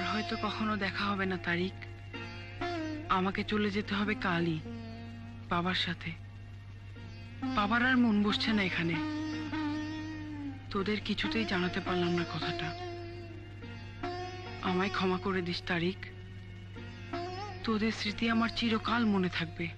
আর হয়তো কখনো দেখা হবে না, তারিক। আমাকে চলে যেতে হবে কালই, বাবার সাথে। বাবার আর মন বসছে না এখানে। তোদের কিছুতেই জানাতে পারলাম না কথাটা। আমায় ক্ষমা করে দিস, তারিক। তোদের স্মৃতি আমার চিরকাল মনে থাকবে।